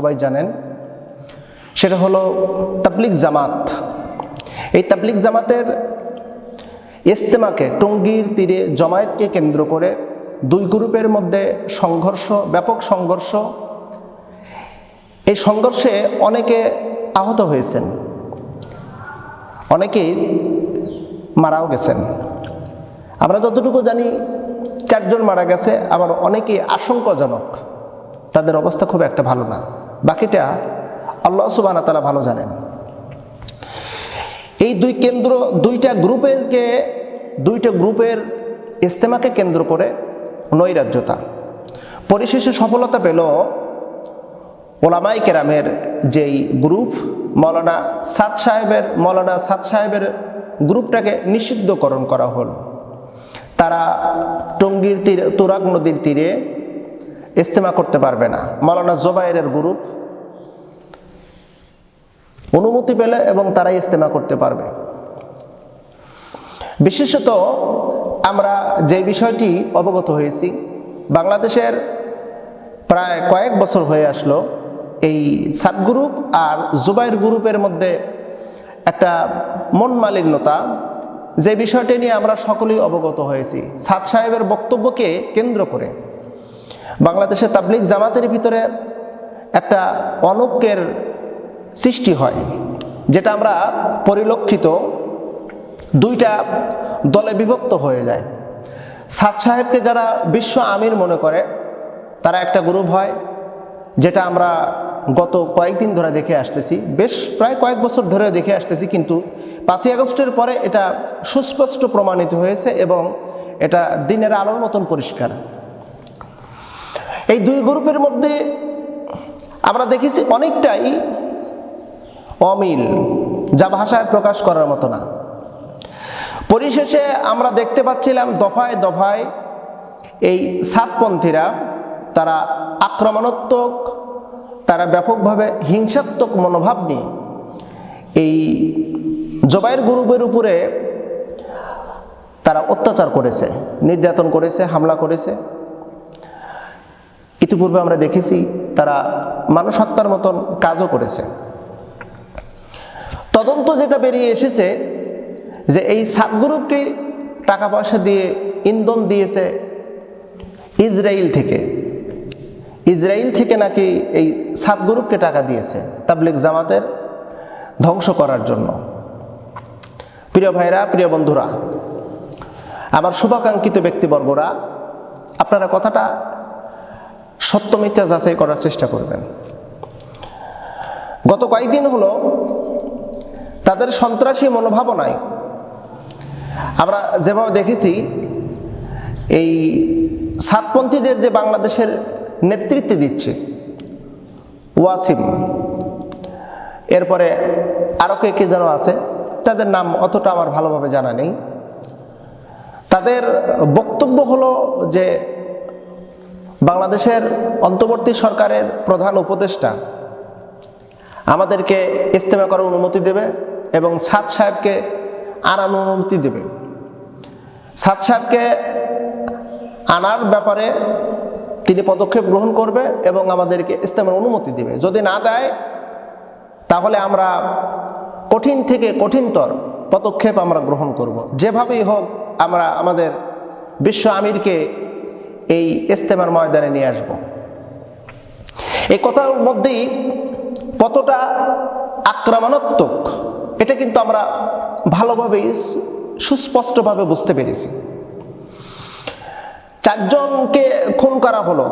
সবাই জানেন, সেটা হলো তাবলিক জামাত। এই তাবলিক জামাতের ইস্তেমাকে টঙ্গীর তীরে জমায়েতকে কেন্দ্র করে দুই গ্রুপের মধ্যে সংঘর্ষ, ব্যাপক সংঘর্ষ। এই সংঘর্ষে অনেকে আহত হয়েছেন, অনেকেই মারাও গেছেন। আমরা যতটুকু জানি, চারজন মারা গেছে, আবার অনেকেই আশঙ্কাজনক। তাদের অবস্থা খুব একটা ভালো না। বাকিটা আল্লাহ সুবানা তারা ভালো জানেন। এই দুই কেন্দ্র, দুইটা গ্রুপেরকে, দুইটা গ্রুপের ইস্তেমাকে কেন্দ্র করে নৈরাজ্যতা। পরিশেষে সফলতা পেল ওলামাই কেরামের যেই গ্রুপ, মৌলানা সাদ সাহেবের, মৌলানা সাদ সাহেবের গ্রুপটাকে নিষিদ্ধকরণ করা হলো। তারা টঙ্গীর তীরে, তুরাগ নদীর তীরে ইস্তেমা করতে পারবে না। মৌলানা জোবাইরের গ্রুপ অনুমতি পেলে এবং তারাই ইস্তেমা করতে পারবে। বিশেষত আমরা যে বিষয়টি অবগত হয়েছি, বাংলাদেশের প্রায় কয়েক বছর হয়ে আসলো এই সাত গ্রুপ আর জুবাইর গ্রুপের মধ্যে একটা মন মালিন্যতা, যে বিষয়টি নিয়ে আমরা সকলেই অবগত হয়েছি। সাদ সাহেবের বক্তব্যকে কেন্দ্র করে বাংলাদেশের তাবলিক জামাতের ভিতরে একটা অনৈক্যের সৃষ্টি হয়, যেটা আমরা পরিলক্ষিত দুইটা দলে বিভক্ত হয়ে যায়। সাদ সাহেবকে যারা বিশ্ব আমির মনে করে, তারা একটা গ্রুপ হয়, যেটা আমরা গত কয়েকদিন ধরে দেখে আসতেছি। বেশ প্রায় কয়েক বছর ধরে দেখে আসতেছি, কিন্তু পাঁচই আগস্টের পরে এটা সুস্পষ্ট প্রমাণিত হয়েছে এবং এটা দিনের আলোর মতন পরিষ্কার। এই দুই গ্রুপের মধ্যে আমরা দেখেছি অনেকটাই অমিল, যা ভাষায় প্রকাশ করার মতো না। পরিশেষে আমরা দেখতে পাচ্ছিলাম দফায় দফায় এই সাতপন্থীরা তারা আক্রমণাত্মক, তারা ব্যাপকভাবে হিংসাত্মক মনোভাব নিয়ে এই জবাইয়ের গ্রুপের উপরে তারা অত্যাচার করেছে, নির্যাতন করেছে, হামলা করেছে। ইতিপূর্বে আমরা দেখেছি তারা মানুষ হত্যার মতন কাজও করেছে। তদন্ত যেটা বেরিয়ে এসেছে যে এই সাত গ্রুপকে টাকা পয়সা দিয়ে ইন্ধন দিয়েছে ইসরায়েল থেকে। ইসরায়েল থেকে নাকি এই সাত গ্রুপকে টাকা দিয়েছে তাবলিক জামাতের ধ্বংস করার জন্য। প্রিয় ভাইরা, প্রিয় বন্ধুরা, আমার শুভাকাঙ্ক্ষিত ব্যক্তিবর্গরা, আপনারা কথাটা সত্য মিথ্যা যাচাই করার চেষ্টা করবেন। গত কয়েকদিন হলো তাদের সন্ত্রাসী মনোভাবনায় আমরা যেভাবে দেখেছি, এই সাতপন্থীদের যে বাংলাদেশের নেতৃত্ব দিচ্ছে, ওয়াসিম, এরপরে আরও কে কে যেন আছে, তাদের নাম অতটা আমার ভালোভাবে জানা নেই। তাদের বক্তব্য হলো যে বাংলাদেশের অন্তর্বর্তী সরকারের প্রধান উপদেষ্টা আমাদেরকে ইস্তেমা করার অনুমতি দেবে এবং সাদ সাহেবকে আনার অনুমতি দেবে সাদ সাহেবকে আনার ব্যাপারে তিনি পদক্ষেপ গ্রহণ করবে এবং আমাদেরকে ইস্তেমার অনুমতি দেবে যদি না দেয়, তাহলে আমরা কঠিন থেকে কঠিনতর পদক্ষেপ আমরা গ্রহণ করব। যেভাবেই হোক, আমরা আমাদের বিশ্ব আমিরকে এই ইস্তেমার ময়দানে নিয়ে আসব। এই কথার মধ্যেই কতটা আক্রমণাত্মক, এটা কিন্তু আমরা ভালোভাবেই সুস্পষ্টভাবে বুঝতে পেরেছি। চারজনকে খুন করা হলো,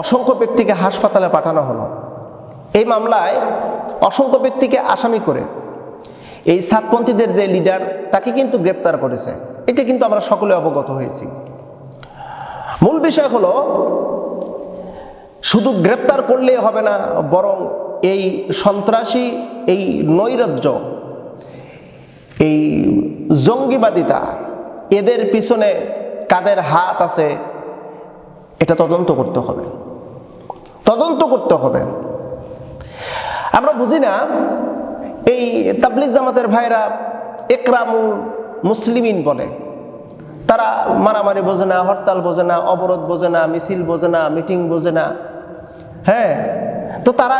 অসংখ্য ব্যক্তিকে হাসপাতালে পাঠানো হলো। এই মামলায় অসংখ্য ব্যক্তিকে আসামি করে এই সাতপন্থীদের যে লিডার, তাকে কিন্তু গ্রেপ্তার করেছে। এটা কিন্তু আমরা সকলে অবগত হয়েছি। মূল বিষয় হলো, শুধু গ্রেপ্তার করলেই হবে না, বরং এই সন্ত্রাসী, এই নৈরাজ্য, এই জঙ্গিবাদিতা, এদের পিছনে কাদের হাত আছে, এটা তদন্ত করতে হবে। তদন্ত করতে হবে। আমরা বুঝি না, এই তাবলিক জামাতের ভাইরা একরামুল মুসলিমিন বলে। তারা মারামারি বোঝে না, হরতাল বোঝে না, অবরোধ বোঝে না, মিছিল বোঝে না, মিটিং বোঝে না। হ্যাঁ তো তারা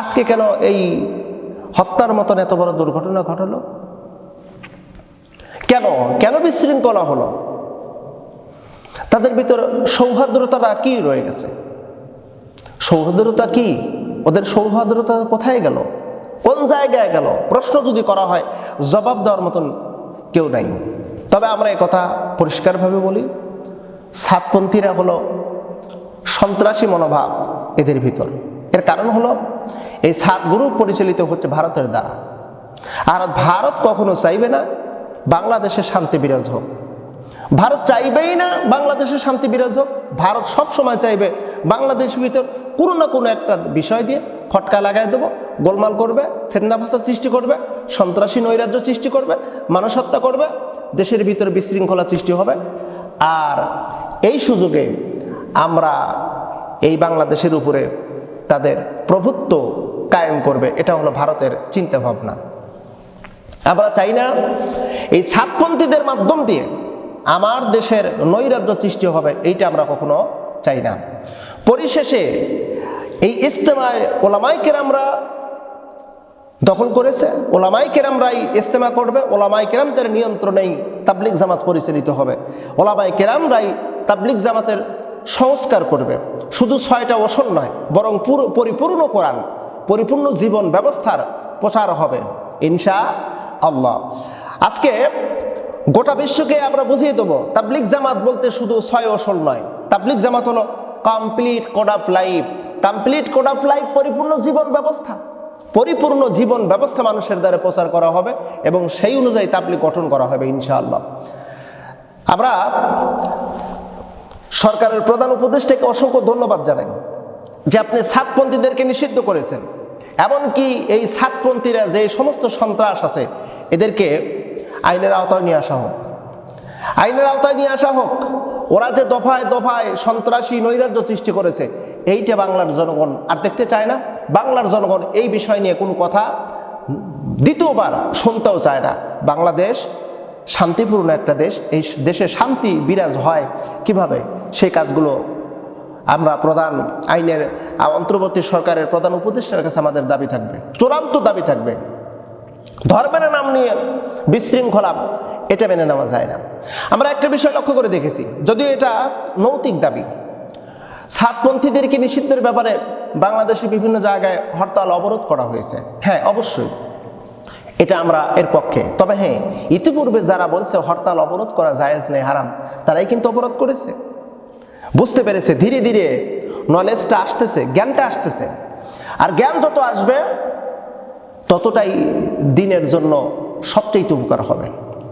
আজকে কেন এই হত্যার মতন এত বড় দুর্ঘটনা ঘটলো? কেন? কেন বিশৃঙ্খলা হলো? তাদের ভিতর সৌহার্দ্যতাটা কি রয়ে গেছে? সৌহার্দ্যতা কি? ওদের সৌহার্দ্যতা কোথায় গেল? কোন জায়গায় গেল? প্রশ্ন যদি করা হয়, জবাব দেওয়ার মতন কেউ নাই। তবে আমরা কথা পরিষ্কারভাবে বলি, সাতপন্থীরা হলো সন্ত্রাসী মনোভাব এদের ভিতর। এর কারণ হলো এই সাত গ্রুপ পরিচালিত হচ্ছে ভারতের দ্বারা। আর ভারত কখনো চাইবে না বাংলাদেশে শান্তি বিরাজ হোক। ভারত চাইবেই না বাংলাদেশে শান্তি বিরাজ হোক। ভারত সবসময় চাইবে বাংলাদেশের ভিতর কোনো না কোনো একটা বিষয় দিয়ে ফটকা লাগাই দেবো। গোলমাল করবে, ফেতনা ফাসাদ সৃষ্টি করবে, সন্ত্রাসী নৈরাজ্য সৃষ্টি করবে, মানুষ হত্যা করবে, দেশের ভিতরে বিশৃঙ্খলা সৃষ্টি হবে। আর এই সুযোগে আমরা এই বাংলাদেশের উপরে তাদের প্রভুত্ব কায়েম করবে, এটা হলো ভারতের চিন্তা ভাবনা আমরা চাই না এই সাতপন্থীদের মাধ্যম দিয়ে আমার দেশের নৈরাজ্য সৃষ্টি হবে, এইটা আমরা কখনো চাই না। পরিশেষে এই ইস্তেমায় ওলামাই কেরামরা দখল করেছে। ওলামাই কেরামরাই ইস্তেমা করবে ওলামাই কেরামদের নিয়ন্ত্রণেই তাবলিক জামাত পরিচালিত হবে। ওলামাই কেরামরাই তাবলিক জামাতের সংস্কার করবে। শুধু ছয়টা ওসল নয়, বরং পুরো, পরিপূর্ণ কোরআন, পরিপূর্ণ জীবন ব্যবস্থার প্রচার হবে ইনশা আল্লাহ আজকে গোটা বিশ্বকে আমরা বুঝিয়ে দেবো তাবলিক জামাত বলতে শুধু ছয় ওসল নয়। তাবলিক জামাত হলো complete code of life complete code of life পরিপূর্ণ জীবন ব্যবস্থা। পরিপূর্ণ জীবন ব্যবস্থা মানুষের দ্বারা প্রচার করা হবে এবং সেই অনুযায়ী তাবলিক গঠন করা হবে, ইনশাআল্লাহ। আমরা সরকারের প্রধান উপদেষ্টাকে অসংখ্য ধন্যবাদ জানাই যে আপনি সাতপন্থীদেরকে নিষিদ্ধ করেছেন। এমনকি এই সাতপন্থীরা যে সমস্ত সন্ত্রাস আছে, এদেরকে আইনের আওতায় নিয়ে আসা হোক। আইনের আওতায় নিয়ে আসা হোক। ওরা যে দফায় দফায় সন্ত্রাসী নৈরাজ্য সৃষ্টি করেছে এইটা বাংলার জনগণ আর দেখতে চায় না। বাংলার জনগণ এই বিষয় নিয়ে কোনো কথা দ্বিতীয়বার শুনতেও চায় না। বাংলাদেশ শান্তিপূর্ণ একটা দেশ, এই দেশে শান্তি বিরাজ হয় কীভাবে? সেই কাজগুলো আমরা প্রধান আইনের অন্তর্বর্তী সরকারের প্রধান উপদেষ্টার কাছে আমাদের দাবি থাকবে, চূড়ান্ত দাবি থাকবে। ধর্মের নাম নিয়ে বিশৃঙ্খলা, এটা মেনে নেওয়া যায় না। আমরা একটা বিষয় লক্ষ্য করে দেখেছি, যদিও এটা নৈতিক দাবি সাতপন্থীদেরকে নিষিদ্ধের ব্যাপারে বাংলাদেশে বিভিন্ন জায়গায় হরতাল অবরোধ করা হয়েছে। হ্যাঁ অবশ্যই। এটা আমরা এর পক্ষে। তবে হ্যাঁ ইতিপূর্বে যারা বলছে হরতাল অবরোধ করা জায়েজ নেই, হারাম, তারাই কিন্তু অবরোধ করেছে। বুঝতে পেরেছে, ধীরে ধীরে নলেজটা আসতেছে, জ্ঞানটা আসতেছে। আর জ্ঞান যত আসবে, ততটাই দিনের জন্য সবচেয়ে উপকার হবে।